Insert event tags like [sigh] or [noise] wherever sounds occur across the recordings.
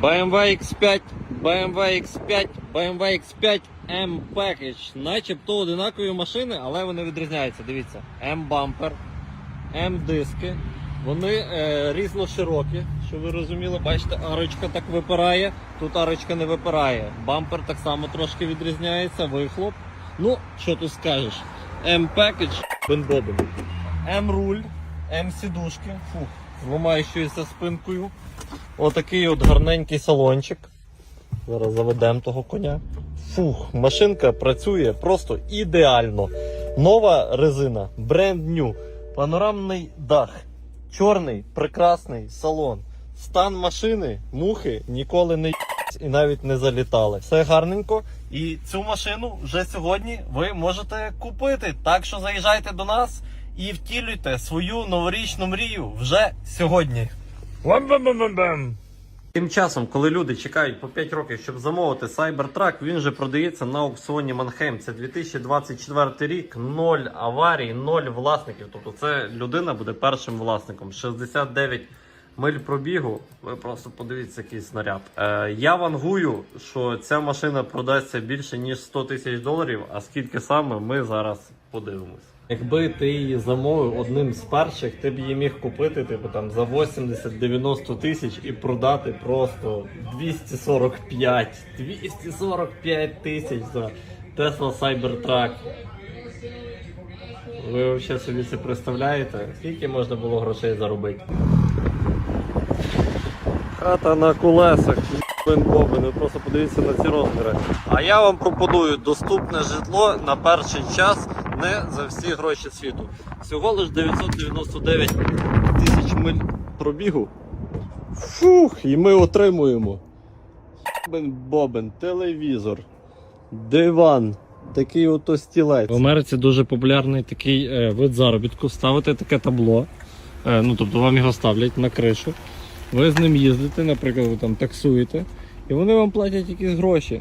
BMW X5, BMW X5, BMW X5 M Package. Начебто одинакові машини, але вони відрізняються. Дивіться, M бампер, M диски. Вони е, різно широкі, що ви розуміли. Бачите, арочка так випирає, тут арочка не випирає. Бампер так само трошки відрізняється, вихлоп. Ну, що тут скажеш? M Package, бенбобен. М руль, М сідушки, фух, з спинкою. Отакий от гарненький салончик. Зараз заведемо того коня. Фух, машинка працює просто ідеально. Нова резина, бренд new, панорамний дах, чорний, прекрасний салон. Стан машини, мухи ніколи не і навіть не залітали. Все гарненько. І цю машину вже сьогодні ви можете купити. Так що заїжджайте до нас і втілюйте свою новорічну мрію вже сьогодні. Тим часом, коли люди чекають по 5 років, щоб замовити Cybertruck, він вже продається на аукціоні Манхейм. Це 2024 рік, ноль аварій, ноль власників. Тобто це людина буде першим власником. 69 миль пробігу. Ви просто подивіться, який снаряд. Е, я вангую, що ця машина продасться більше ніж 100 тисяч доларів. А скільки саме ми зараз подивимось. Якби ти її замовив одним з перших, ти б її міг купити типу там за 80-90 тисяч і продати просто 245 245 тисяч за Tesla Cybertruck. Ви взагалі собі це представляєте? Скільки можна було грошей заробити? Хата на колесах. Ви просто подивіться на ці розміри. А я вам пропоную доступне житло на перший час не за всі гроші світу. Всього лиш 999 тисяч миль пробігу. Фух, і ми отримуємо. Бен Бобен, телевізор, диван, такий ото стілець. В Америці дуже популярний такий е, вид заробітку. Ставити таке табло. Е, ну, тобто вам його ставлять на кришу. Ви з ним їздите, наприклад, ви там таксуєте, і вони вам платять якісь гроші.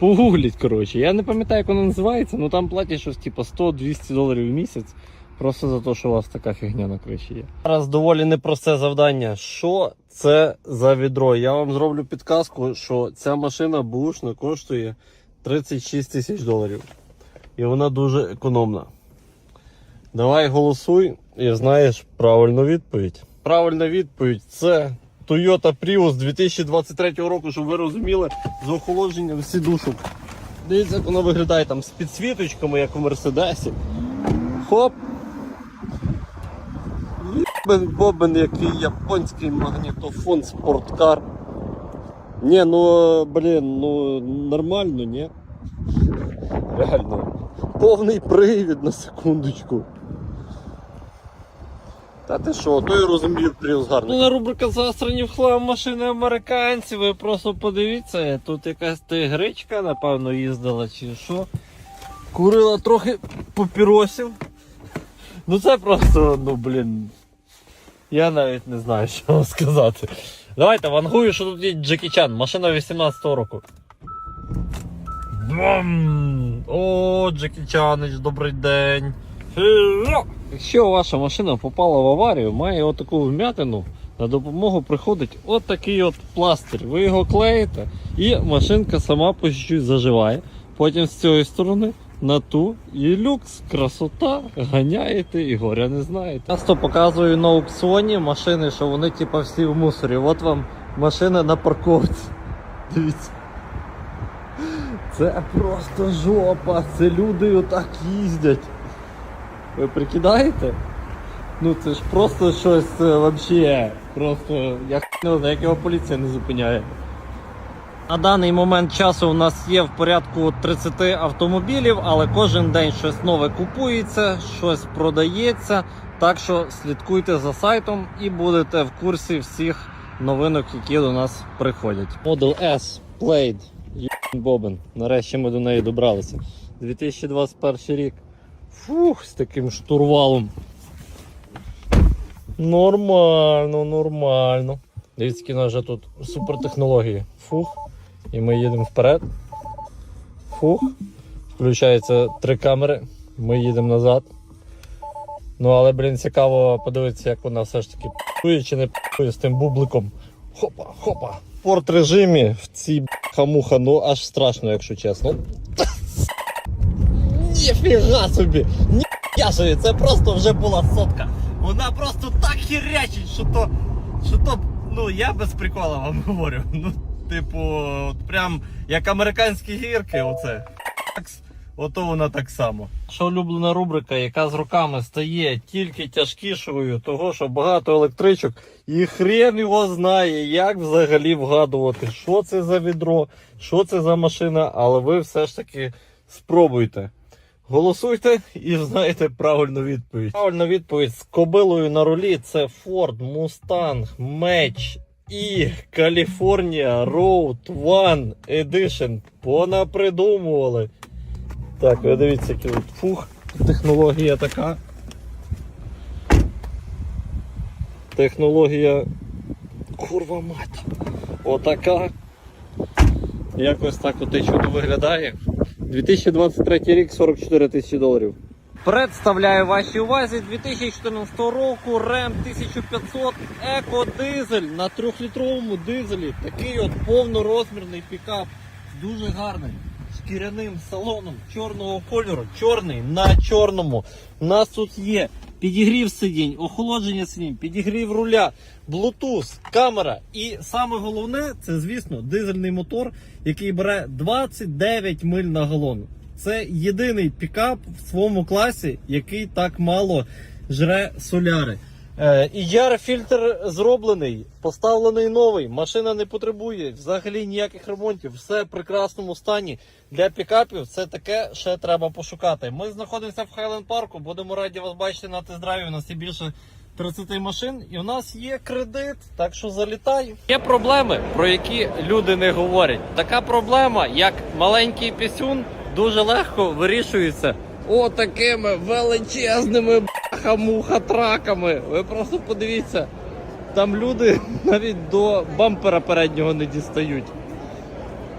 Погугліть, коротше. Я не пам'ятаю, як воно називається, але там платять щось типу 100-200 доларів в місяць. Просто за те, що у вас така фігня на криші є. Зараз доволі непросте завдання. Що це за відро? Я вам зроблю підказку, що ця машина бушна коштує 36 тисяч доларів. І вона дуже економна. Давай голосуй і знаєш правильну відповідь. Правильна відповідь це Toyota Prius 2023 року, щоб ви розуміли, з охолодженням сідушок. Дивіться, як воно виглядає там з підсвіточками, як у Мерседесі. Хоп! Бобен, який японський магнітофон спорткар. Ні, ну блін, ну нормально, ні? Реально. Повний привід на секундочку. Та ти що, то я розумію, плюс гарний. Ну, рубрика засрані в хлам машини американців. Ви просто подивіться, тут якась тигричка, напевно, їздила чи що. Курила трохи папіросів. Ну це просто, ну блін. Я навіть не знаю, що вам сказати. Давайте вангую, що тут є Джекі Чан, машина 18-го року. Бам! О, Джекі Чанич, добрий день. Якщо ваша машина попала в аварію, має отаку вмятину, на допомогу приходить от такий от пластир. Ви його клеїте, і машинка сама по чуть-чуть заживає. Потім з цієї сторони на ту і люкс, красота, ганяєте і горя не знаєте. Часто показую на аукціоні машини, що вони типа всі в мусорі. От вам машина на парковці. Дивіться. Це просто жопа, це люди отак їздять. Ви прикидаєте? Ну це ж просто щось е, вообще. Просто я х- не знаю, як його поліція не зупиняє. На даний момент часу у нас є в порядку 30 автомобілів, але кожен день щось нове купується, щось продається. Так що слідкуйте за сайтом і будете в курсі всіх новинок, які до нас приходять. Model S Plaid Бобен. Нарешті ми до неї добралися. 2021 рік. Фух, з таким штурвалом. Нормально, нормально. Дивіться, які вже тут супертехнології. Фух. І ми їдемо вперед. Фух. Включається три камери. Ми їдемо назад. Ну, але, блін, цікаво подивитися, як вона все ж таки пує чи не пує з тим бубликом. Хопа, хопа. спорт режимі в цій хамуха, ну аж страшно, якщо чесно. Ніфіга собі! Ніфіга собі, це просто вже була сотка. Вона просто так хірячить, що то. Що то, ну я без прикола вам [laughs] говорю. Ну, типу, от прям як американські гірки, оце. Ото вона так само. Що улюблена рубрика, яка з роками стає тільки тяжкішою, того що багато електричок, і хрен його знає, як взагалі вгадувати, що це за відро, що це за машина, але ви все ж таки спробуйте. Голосуйте і знаєте правильну відповідь. Правильна відповідь з кобилою на рулі це Ford Mustang Match і California Road One Edition. Понапридумували. Так, ви дивіться, який от фух. Технологія така. Технологія. Курва мать. Отака. Якось так от і чудо виглядає. 2023 рік 44 тисячі доларів. Представляю вашій увазі 2014 року Рем 1500 еко-дизель на 3-літровому дизелі. Такий от повнорозмірний пікап. Дуже гарний. Шкіряним салоном чорного кольору. Чорний на чорному. У нас тут є підігрів сидінь, охолодження сидінь, підігрів руля, Bluetooth, камера. І саме головне, це, звісно, дизельний мотор, який бере 29 миль на галон. Це єдиний пікап в своєму класі, який так мало жре соляри. Е, і фільтр зроблений, поставлений новий, машина не потребує взагалі ніяких ремонтів, все в прекрасному стані. Для пікапів це таке ще треба пошукати. Ми знаходимося в Хайленд парку, будемо раді вас бачити на тест-драйві. У нас є більше 30 машин, і у нас є кредит, так що залітай. Є проблеми, про які люди не говорять. Така проблема, як маленький пісюн, дуже легко вирішується. Отакими величезними баха-муха-траками. Ви просто подивіться, там люди [laughs] навіть до бампера переднього не дістають.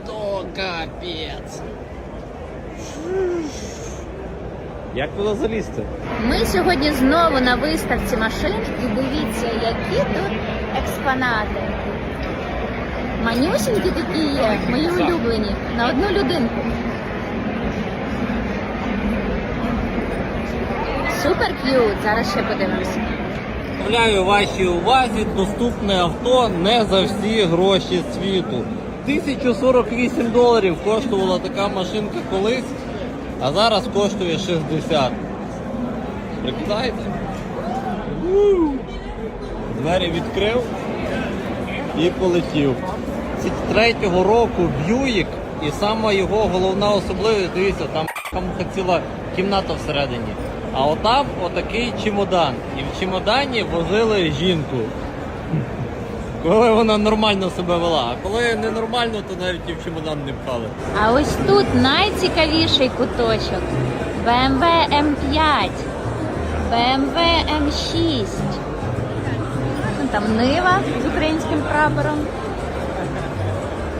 То капець. Як туди залізти? Ми сьогодні знову на виставці машин і дивіться, які тут експонати. Манюсінькі такі є, мої улюблені, на одну людинку. Супер к'ют, зараз ще подивимося. Представляю вашій увазі доступне авто не за всі гроші світу. 1048 доларів коштувала така машинка колись, а зараз коштує 60. Прикидаєте? Двері відкрив і полетів. 33-го року Б'юїк і сама його головна особливість, дивіться, там камуха ціла кімната всередині. А отам отакий чемодан. І в чемодані возили жінку. Коли вона нормально себе вела, а коли ненормально, то навіть і в чемодан не пхали. А ось тут найцікавіший куточок. BMW M5, BMW M6. Ну, Там Нива з українським прапором.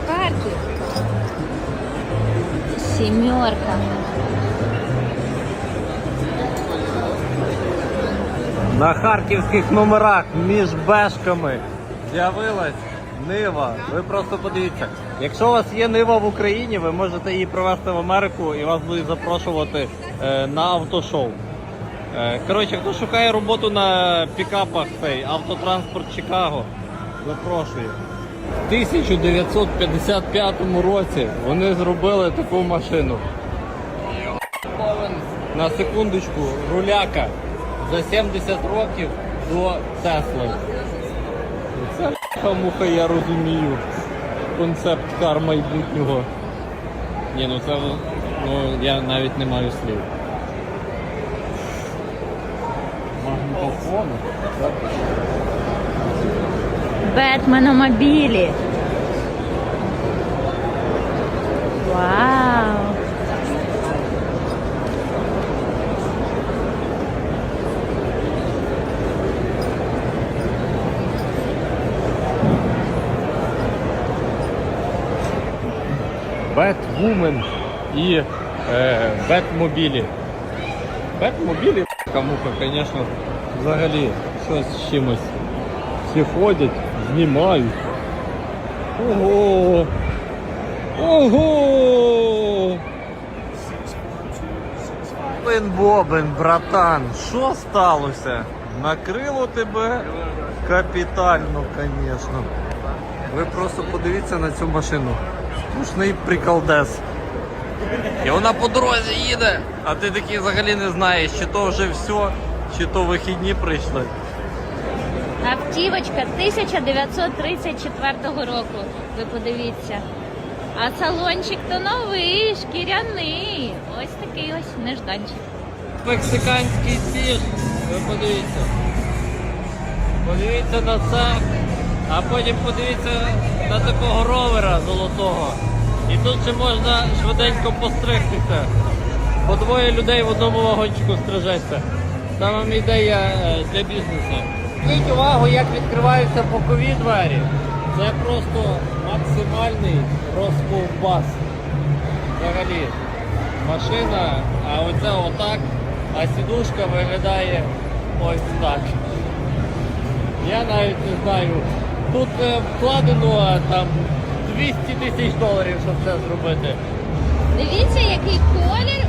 Харків. Сімерка. На харківських номерах між бешками з'явилась Нива. Ви просто подивіться. Якщо у вас є Нива в Україні, ви можете її привезти в Америку і вас будуть запрошувати е, на автошоу. Е, коротше, хто шукає роботу на пікапах, цей автотранспорт Чикаго, запрошую. В 1955 році вони зробили таку машину. На секундочку, руляка за 70 років до Тесли. Це муха, я розумію. Концепт кар майбутнього. Ні, ну це ну, я навіть не маю слів. Магнітофон. Бетменомобілі. Бетвумен і е, Бетмобілі. Бетмобілі муха, звісно, взагалі щось з чимось. Всі ходять, знімають. Ого! Ого! Бен Бобен, братан, що сталося? Накрило тебе капітально, звісно. Ви просто подивіться на цю машину. Слушний приколдес. І вона по дорозі їде, а ти такий взагалі не знаєш, чи то вже все, чи то вихідні прийшли. Автівочка 1934 року. Ви подивіться. А салончик то новий, шкіряний. Ось такий ось нежданчик. Мексиканський сір. Ви подивіться. Подивіться на це, а потім подивіться на такого ровера золотого. І тут ще можна швиденько постригтися. По двоє людей в одному вагончику стрижеться. Там вам ідея е, для бізнесу. Зверніть увагу, як відкриваються бокові двері. Це просто максимальний розковбас. Взагалі машина, а оце отак, а сідушка виглядає ось так. Я навіть не знаю. Тут е, вкладено там 200 тисяч доларів, щоб це зробити. Дивіться, який колір